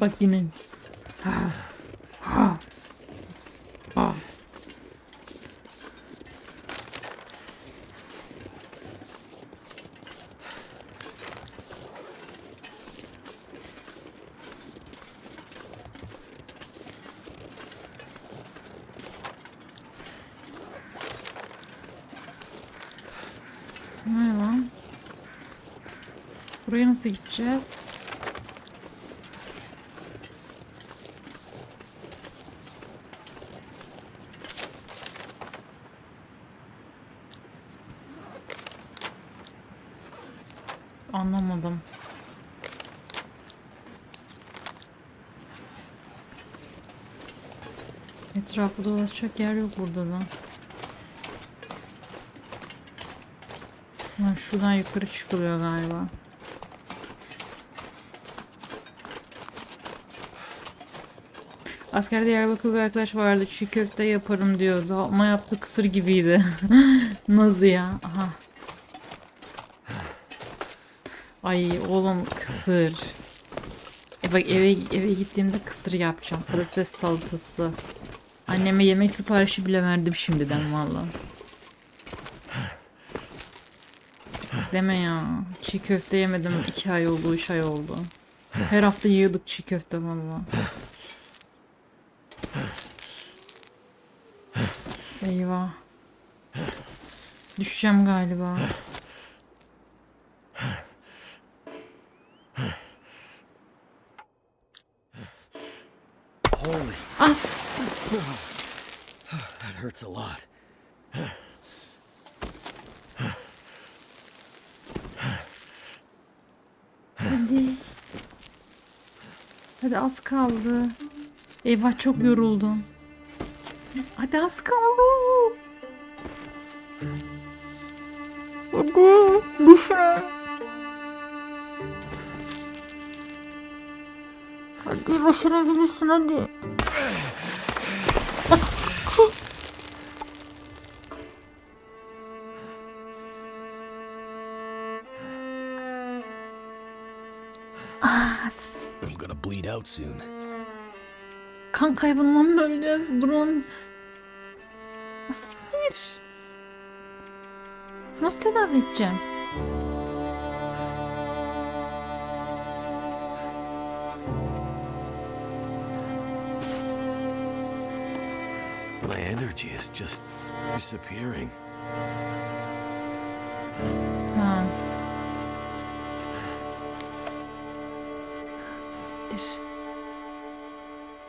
Bak yine. Ha. Ha. Ha. Ne lan? Buraya nasıl gideceğiz? Anlamadım. Etrafı dolaşacak yer yok burada da. Ha, şuradan yukarı çıkılıyor galiba. Askerde Diyarbakır bir arkadaş vardı. Çiğ köfte yaparım diyordu. Ama yaptı kısır gibiydi. Nasıl ya? Aha. Ay oğlum kısır. E bak eve eve gittiğimde kısır yapacağım. Patates salatası. Anneme yemek siparişi bile verdim şimdiden valla. Deme ya. Çiğ köfte yemedim. iki ay oldu, üç ay oldu. Her hafta yiyorduk çiğ köfte valla. Eyvah. Düşeceğim galiba. Holy, As. that hurts a lot. Hadi. Hadi az kaldı. Eyvah çok yoruldum. Hadi az kaldı. Hadi. Düşme. Hadi başarabilirsin hadi. Out soon. Kan kaybından mı öleceğiz? Durun. Siktir. Nasıl tedavi edeceğim? My energy is just disappearing.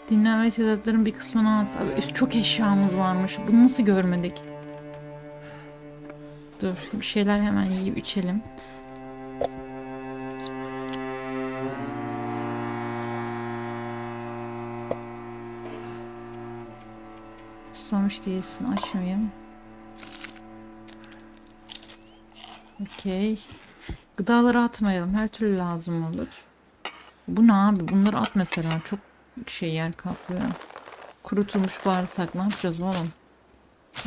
Dinlenme tedavilerin bir kısmını at. Çok eşyamız varmış. Bunu nasıl görmedik? Dur bir şeyler hemen yiyip içelim. Susamış değilsin açmayayım. Okey. Gıdaları atmayalım. Her türlü lazım olur. Bu ne abi? Bunları at mesela. Çok şey yer kaplıyor. Kurutulmuş bağırsak ne yapacağız oğlum?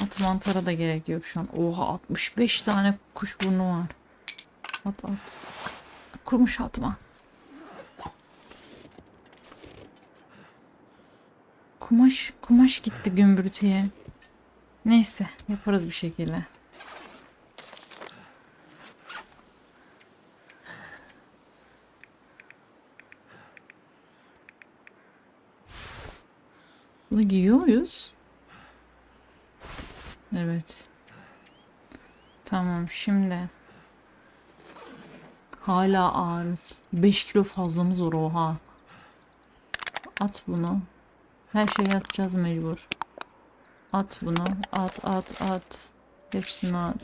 At mantara da gerek yok şu an. Oha 65 tane kuşburnu var. At at. Kurmuş atma. Kumaş, kumaş gitti gümbürtüye. Neyse yaparız bir şekilde. Bunu giyiyor muyuz? Evet. Tamam şimdi. Hala ağırız. 5 kilo fazlamız var oha. At bunu. Her şeyi atacağız mecbur. At bunu. At at at. Hepsini at.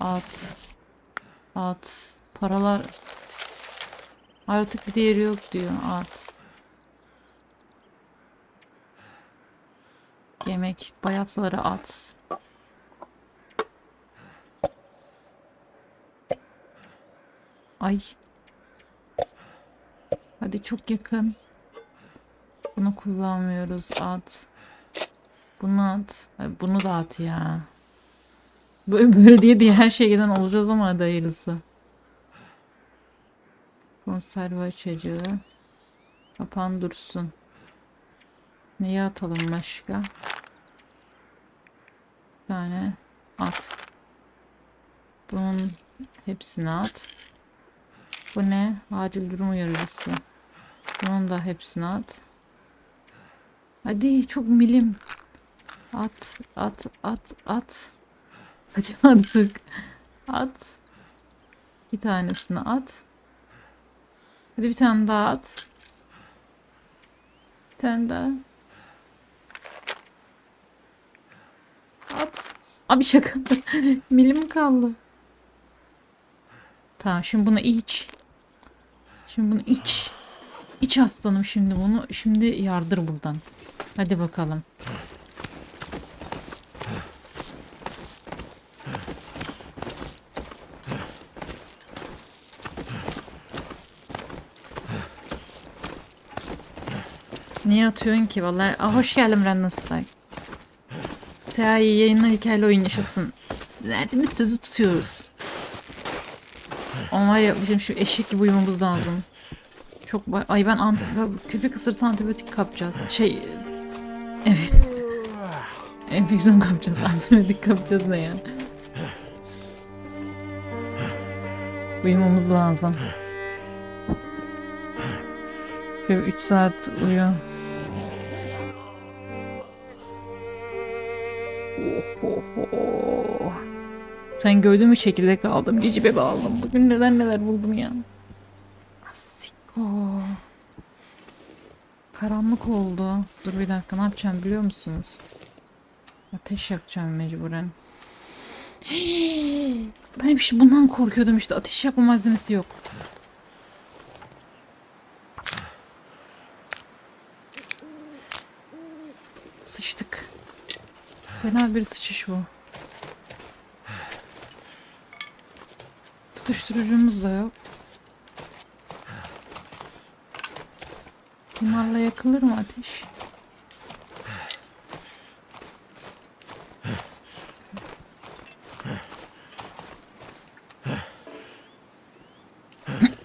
At. At. Paralar artık bir değeri yok diyor. At. Yemek, bayatları at. Ay. Hadi çok yakın. Bunu kullanmıyoruz. At. Bunu at. Bunu da at ya. Böyle, böyle diye diye her şeyden olacağız ama hadi hayırlısı. Konserve açıcı. Kapan dursun. Neyi atalım başka? Bir tane at. Bunun hepsini at. Bu ne? Acil durum uyarıcısı. Bunun da hepsini at. Hadi çok milim. At, at, at, at. Hadi artık. At. Bir tanesini at. Hadi bir tane daha at. Bir tane daha. At. Abi şaka. Milim kaldı. Tamam şimdi bunu iç. Şimdi bunu iç. İç aslanım şimdi bunu. Şimdi yardır buradan. Hadi bakalım. Niye atıyorsun ki? Vallahi Aa, hoş geldin Random Strike. Seha iyi yayınlar hikayeli oyun yaşasın. Verdiğimiz sözü tutuyoruz. Ama ya bizim şu eşek gibi uyumamız lazım. Çok ay ben anti köpek ısırsa antibiyotik kapacağız. Şey. Enfeksiyon kapacağız. Antibiyotik kapacağız ne ya? Uyumamız lazım. Şöyle 3 saat uyu. Sen gördüğün mü şekilde kaldım. Cici bebe aldım. Bugün neden neler buldum ya. Asiko. Karanlık oldu. Dur bir dakika ne yapacağım biliyor musunuz? Ateş yakacağım mecburen. Ben hep şey bundan korkuyordum işte. Ateş yakma malzemesi yok. Sıçtık. Fena bir sıçış bu. Tutuşturucumuz da yok. Bunlarla yakılır mı ateş?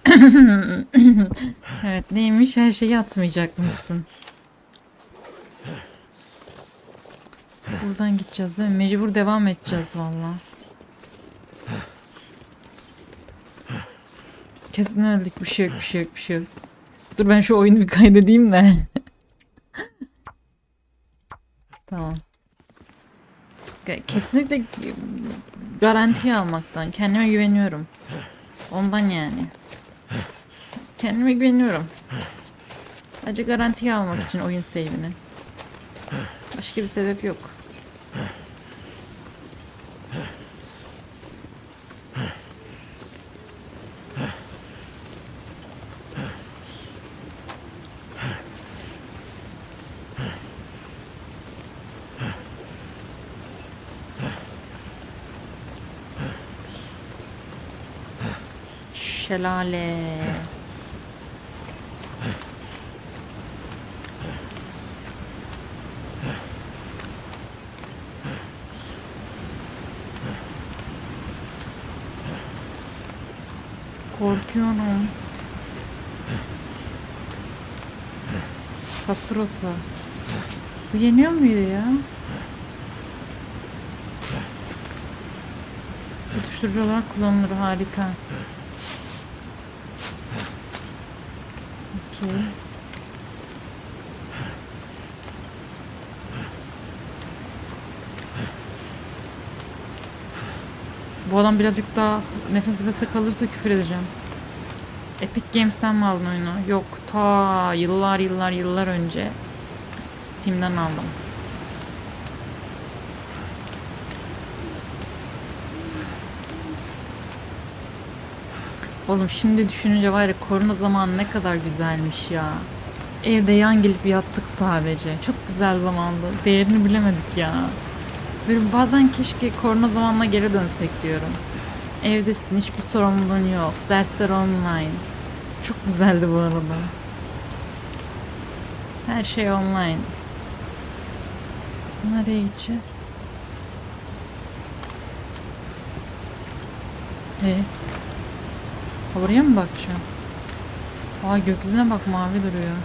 evet neymiş her şeyi atmayacak mısın? Buradan gideceğiz değil mi? Mecbur devam edeceğiz valla. Kesin öldük. Bir şey yok, bir şey yok, bir şey yok. Dur ben şu oyunu bir kaydedeyim de. tamam. Kesinlikle garantiye almaktan. Kendime güveniyorum. Ondan yani. Kendime güveniyorum. Sadece garantiye almak için oyun save'ini. Başka bir sebep yok. Şelale. Korkuyorum. Kastrotu. Bu yeniyor muydu ya? Tutuşturucu olarak kullanılır harika. Okey. Bu adam birazcık daha nefes nefese kalırsa küfür edeceğim. Epic Games'ten mi aldın oyunu? Yok ta yıllar yıllar yıllar önce Steam'den aldım. Oğlum şimdi düşününce var ya korona zamanı ne kadar güzelmiş ya. Evde yan gelip yattık sadece. Çok güzel zamandı. Değerini bilemedik ya böyle bazen keşke korona zamanına geri dönsek diyorum. Evdesin, hiçbir sorumluluğun yok. Dersler online. Çok güzeldi bu arada. Her şey online. Nereye gideceğiz? E? Oraya mı bakacağım? Aa göklüğüne bak mavi duruyor.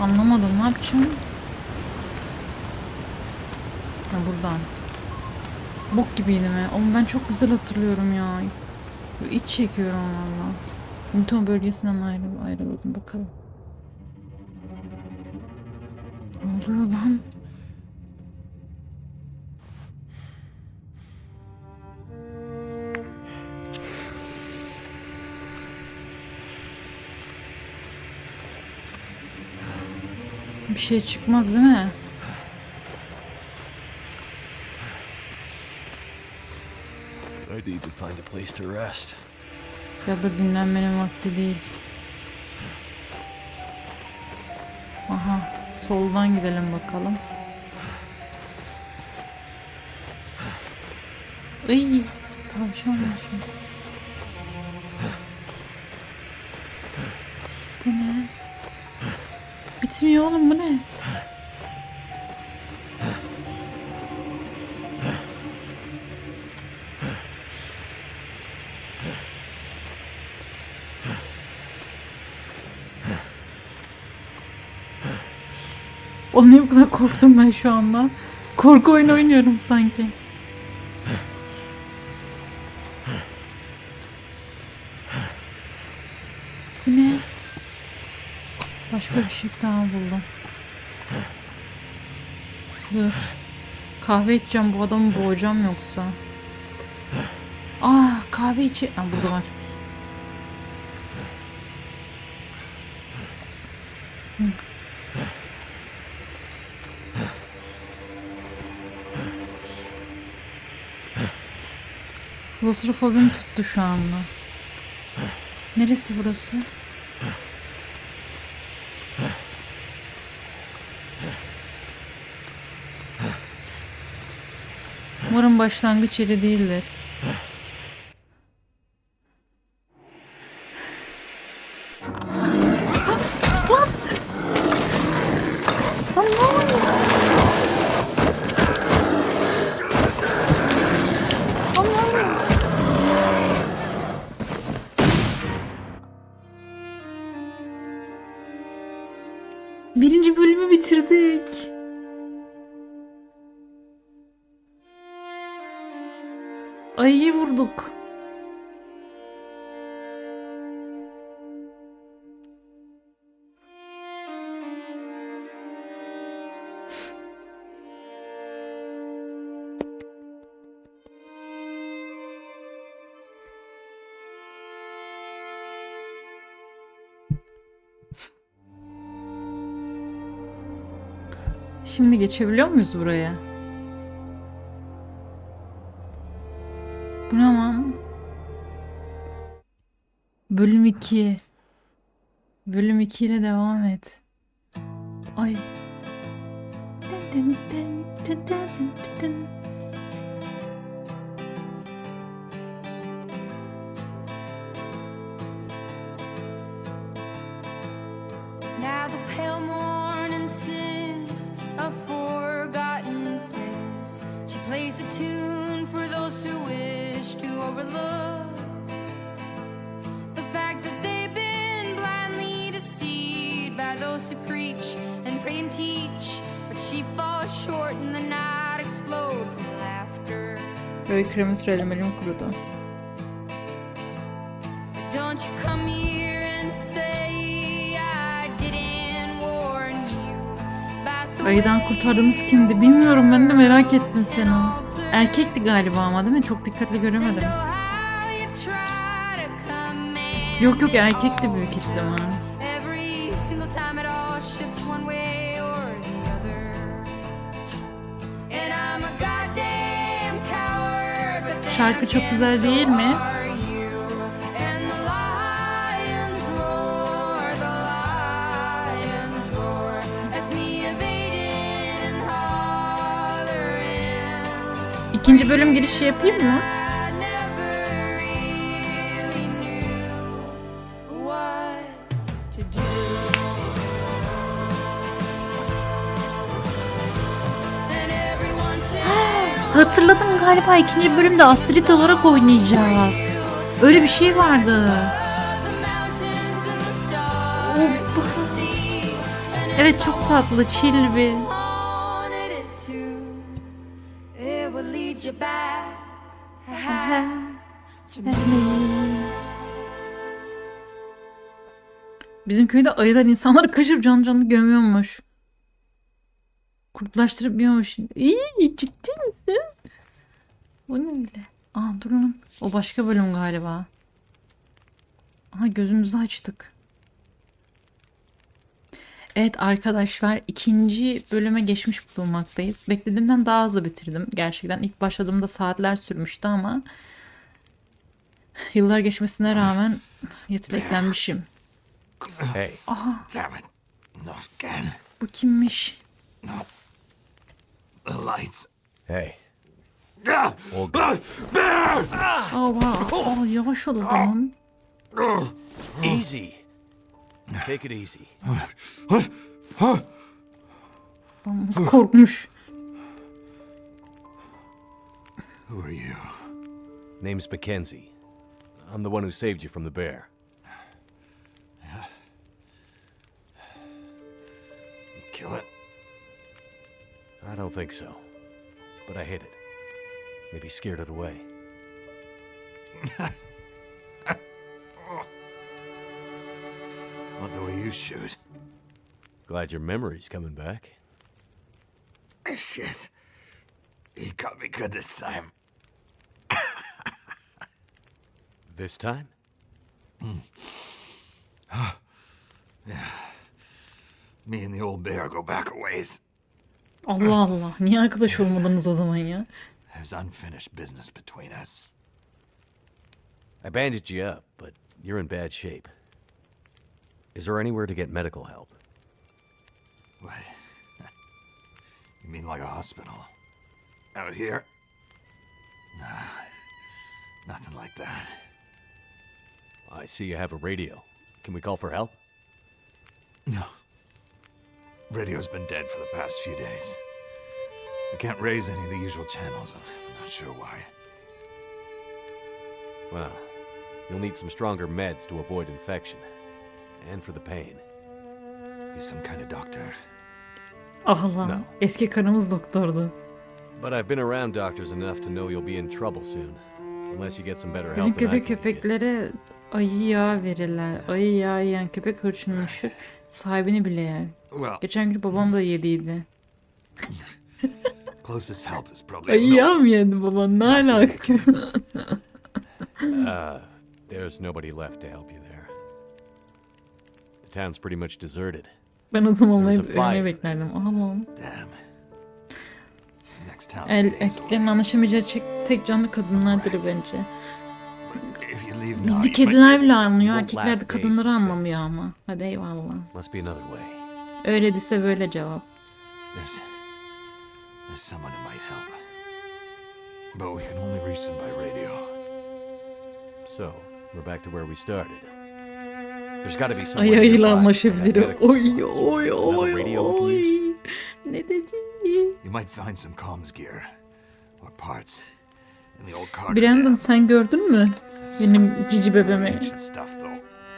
Anlamadım ne yapacağım? Ha buradan. Bok gibiydi mi? Ama ben çok güzel hatırlıyorum ya. İç çekiyorum valla. Newton bölgesinden ayrı, ayrıldım bakalım. Ne oluyor lan? Bir şey çıkmaz değil mi? Need to find a place to rest. Ya da dinlenmenin vakti değil. Aha, soldan gidelim bakalım. Iy, tavşan şimdi. Bu ne? Bitmiyor oğlum bu ne? Oğlum niye bu korktum ben şu anda? Korku oyunu oynuyorum sanki. Bu ne? Başka bir şey daha buldum. Dur. Kahve içeceğim bu adamı boğacağım yoksa. Ah kahve içi... Aa, burada var. Klostrofobim tuttu şu anda. Neresi burası? Umarım başlangıç yeri değildir. Şimdi geçebiliyor muyuz buraya? Bu ne lan? Bölüm 2. Bölüm 2 ile devam et. Ay. Plays the tune for those who wish to overlook the fact that they've been blindly deceived by those who preach and pray and teach. But she falls short and the night explodes in laughter. Böyle kremi sürelim elim kurudu. Don't you come here Ayıdan kurtardığımız kimdi bilmiyorum ben de merak ettim fena. Erkekti galiba ama değil mi? Çok dikkatli göremedim. Yok yok erkekti büyük ihtimal. Every single time it all İkinci bölüm girişi yapayım mı? Hatırladım galiba ikinci bölümde Astrid olarak oynayacağız. Öyle bir şey vardı. "The mountains and the stars, Hoppa. the sea, and Evet çok tatlı, chill bir. Köyde ayılar insanları kaşırıp canlı canlı gömüyormuş. Kurtlaştırıp yiyormuş. İyi, ciddi misin? Bu ne öyle? Aa dur lan. O başka bölüm galiba. Aha gözümüzü açtık. Evet arkadaşlar ikinci bölüme geçmiş bulunmaktayız. Beklediğimden daha hızlı bitirdim. Gerçekten ilk başladığımda saatler sürmüştü ama yıllar geçmesine rağmen yeteneklenmişim. Hey, Damn it. Not again. Bu kimmiş? The lights. hey. Ah! Ah! Bear! Aa, aa, yavaş ol tamam. Easy. Take it easy. Adam nasıl korkmuş. Who are you? Name's Mackenzie. I'm the one who saved you from the bear. Kill it? I don't think so. But I hit it. Maybe scared it away. Not the way you shoot. Glad your memory's coming back. Shit. He got me good this time. This time? Hmm. Me and the old bear go back a ways. Allah Allah. Niye arkadaş olmadınız o zaman ya? There's unfinished business between us. I bandaged you up, but you're in bad shape. Is there anywhere to get medical help? What? You mean like a hospital? Out here? Nah. Nothing like that. I see you have a radio. Can we call for help? No. Radio's been dead for the past few days. I can't raise any of the usual channels. I'm not sure why. Well, you'll need some stronger meds to avoid infection. And for the pain. You some kind of doctor? Allah. No. Eski karımız doktordu. But I've been around doctors enough to know you'll be in trouble soon. Unless you get some better Bizim help than I can you. köpeklere ayı yağı verirler. Ayı yağı yiyen köpek hırçınlaşır. Sahibini bile yer. Well, Geçen gün babam da yediydi. closest help is probably yağı mı yedi baban? Ne alaka? Uh, there's nobody left to help you there. The town's pretty much deserted. ben o zaman There hep was a fire. ölmeyi beklerdim. Allah'ım. Damn. Next town is El, erkeklerin anlaşamayacağı tek canlı kadınlardır bence. Might kediler bile anlıyor. Erkekler de kadınları anlamıyor ama. Hadi eyvallah. Dese böyle cevap. There's, there's someone who might help. But we can only reach them by radio. So, we're back to where we started. There's got to be somewhere Ay ayıyla anlaşabilirim. Oy oy oy oy. Ne dedi? You might find some comms gear or parts in the old car. Brandon sen gördün mü? Benim cici bebeğimi.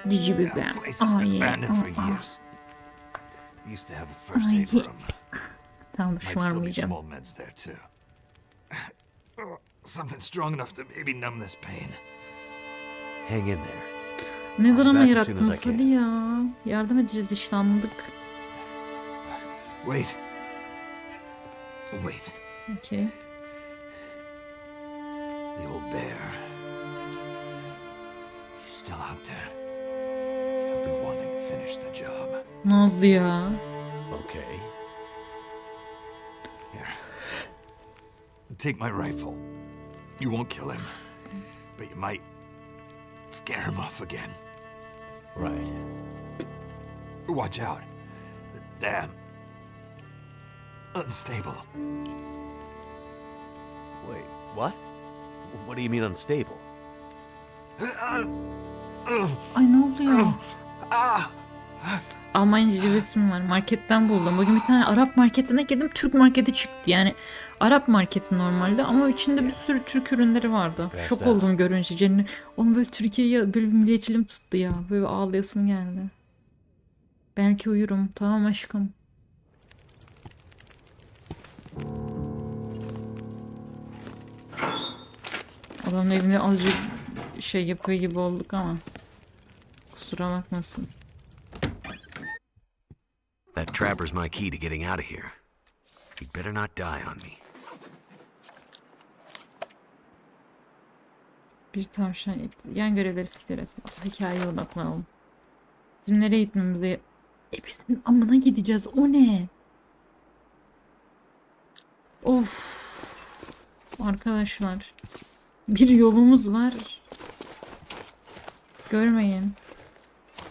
Cici bebeğim. been Ay, We used to have a first aid room. Tamam Might still be some old meds there too. Something strong enough to maybe numb this pain. Hang in there. Ne drama yarattınız hadi ya. Yardım edeceğiz işte anladık. Wait. Wait. Okey. The old bear. He's still out there. Finish the job. Nazlı ya. Okay. Here. Take my rifle. You won't kill him, but you might scare him off again. Right. Watch out. The dam. Unstable. Wait, what? What do you mean unstable? Ay ne oluyor? Ah! Almanya civesi mi var? Marketten buldum. Bugün bir tane Arap marketine girdim. Türk marketi çıktı. Yani Arap marketi normalde ama içinde bir sürü Türk ürünleri vardı. Şok oldum görünce. Cennet. Onun böyle Türkiye'ye böyle bir milliyetçiliğim tuttu ya. Böyle ağlayasım geldi. Belki uyurum. Tamam aşkım. Adamın evinde azıcık şey yapıyor gibi olduk ama. Kusura bakmasın. Trapper's my key to getting out of here. He'd better not die on me. Bir tavşan it. Yan görevleri siktir et. Hikayeye odaklanalım. Bizim nereye gitmemize... Hepsinin amına gideceğiz. O ne? Of. Arkadaşlar. Bir yolumuz var. Görmeyin.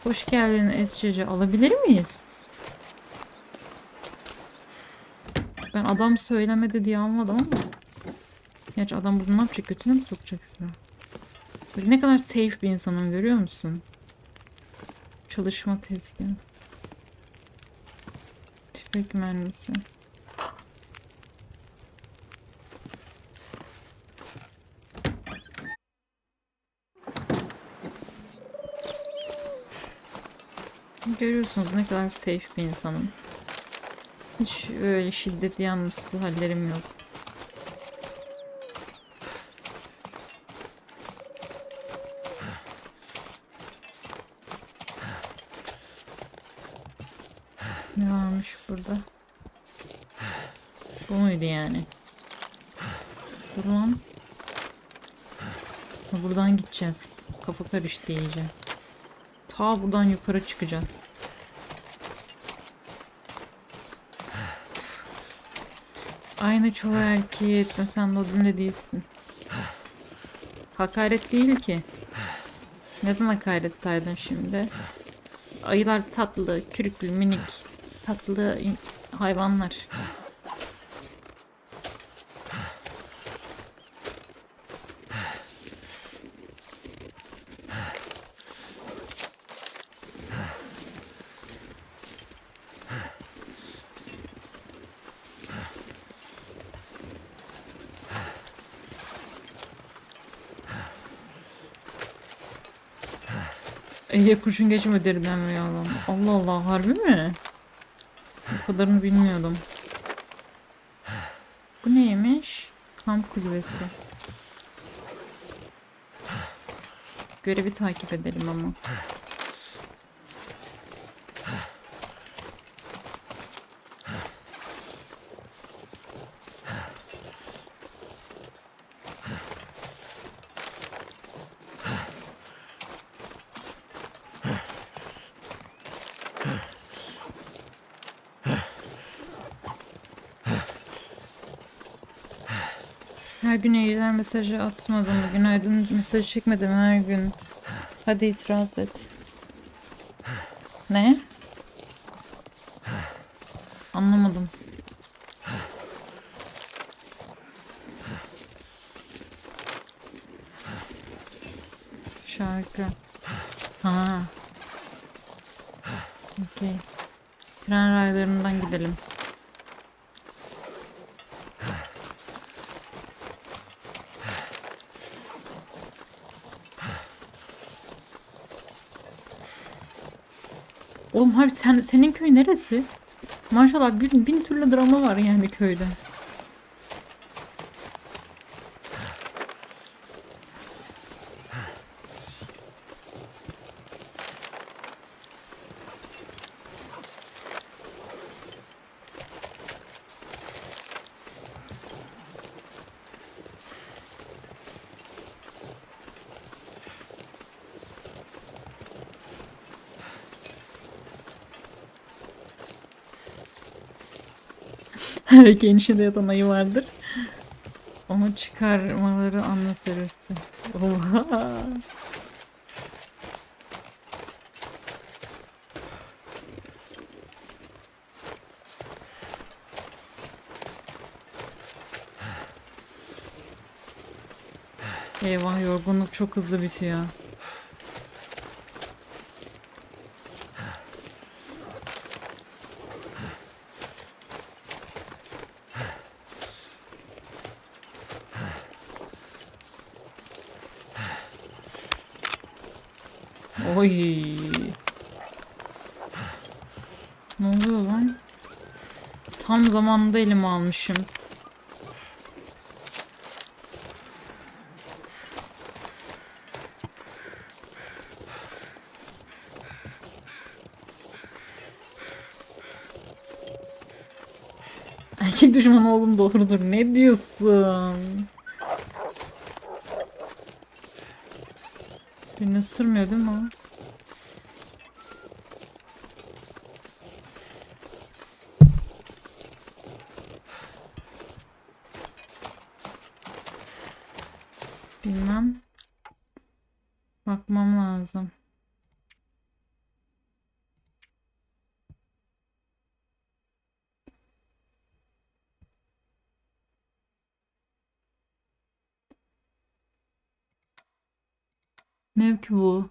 Hoş geldin Esçeci. Alabilir miyiz? Ben adam söylemedi diye almadım ama. Gerçi adam bunu ne yapacak? Götüne mi sokacak silah? Ne kadar safe bir insanım görüyor musun? Çalışma tezgahı. Tüfek mermisi. Görüyorsunuz ne kadar safe bir insanım. Hiç öyle şiddet yanlısı hallerim yok. Ne varmış burada? Bu muydu yani? Ha, Buradan gideceğiz. Kafa karıştı iyice. Ta buradan yukarı çıkacağız. Aynı çoğu erkeği etmesen de o cümle değilsin. Hakaret değil ki. Neden hakaret saydın şimdi? Ayılar tatlı, kürklü, minik, tatlı hayvanlar. Ege kurşun geçme deriden mi yalan? Allah Allah harbi mi? Bu kadarını bilmiyordum. Bu neymiş? Kamp kulübesi. Görevi takip edelim ama. Her gün eğilen mesajı atmadım. mı? Günaydın mesajı çekmedim her gün. Hadi itiraz et. Ne? Anlamadım. Şarkı. Ha. Okey. Tren raylarından gidelim. Oğlum harbi sen, senin köy neresi? Maşallah bin, bin türlü drama var yani köyde. Her erkeğin içinde yatan ayı vardır. Onu çıkarmaları an meselesi. Oha. Eyvah yorgunluk çok hızlı bitiyor. Oy. Tam zamanında elime almışım. Erkek düşmanı oğlum doğrudur. Ne diyorsun? Birini ısırmıyor değil mi Bilmem. Bakmam lazım. Ne ki bu?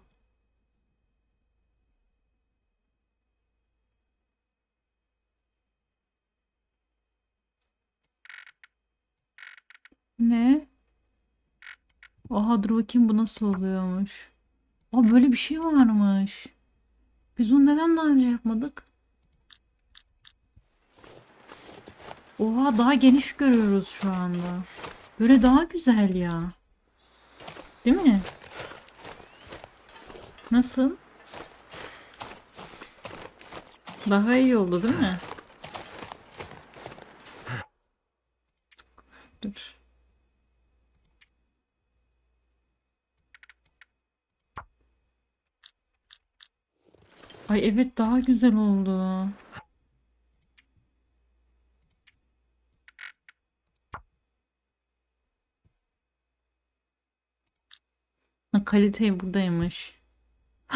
Ne? Aha dur bakayım bu nasıl oluyormuş. Aa böyle bir şey varmış. Biz bunu neden daha önce yapmadık? Oha daha geniş görüyoruz şu anda. Böyle daha güzel ya. Değil mi? Nasıl? Daha iyi oldu değil mi? Ay evet daha güzel oldu. Ha, kalite buradaymış.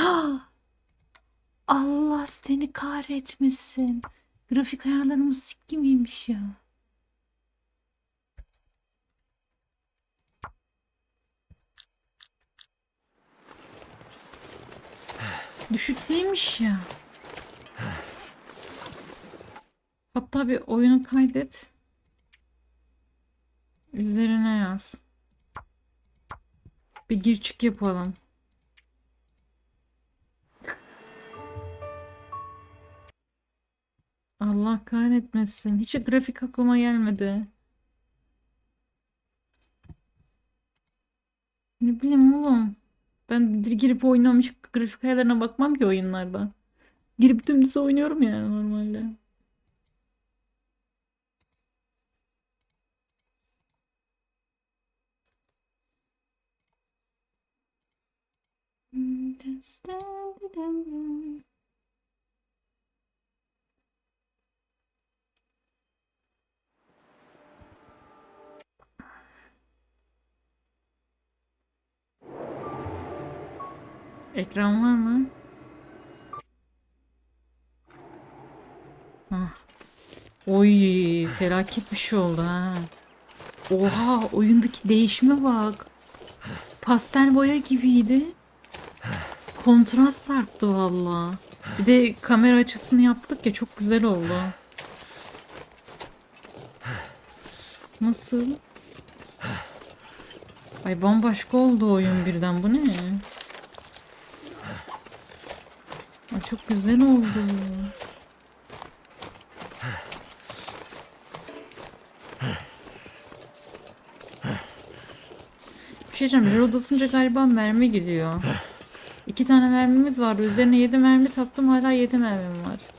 Allah seni kahretmesin. Grafik ayarlarımız sik gibiymiş ya. Düşük değilmiş ya. Hatta bir oyunu kaydet. Üzerine yaz. Bir gir çık yapalım. Allah kahretmesin. Hiç grafik aklıma gelmedi. Ne bileyim oğlum. Ben girip oynamış grafik ayarlarına bakmam ki oyunlarda. Girip dümdüz oynuyorum yani normalde. Ekran var mı? Hah. Oy felaket bir şey oldu ha. Oha oyundaki değişime bak. Pastel boya gibiydi. Kontrast arttı valla. Bir de kamera açısını yaptık ya çok güzel oldu. Nasıl? Ay bambaşka oldu oyun birden bu ne? Ay çok güzel oldu. Bir şey diyeceğim. Reload atınca galiba mermi gidiyor. İki tane mermimiz vardı. Üzerine yedi mermi taktım. Hala yedi mermim var.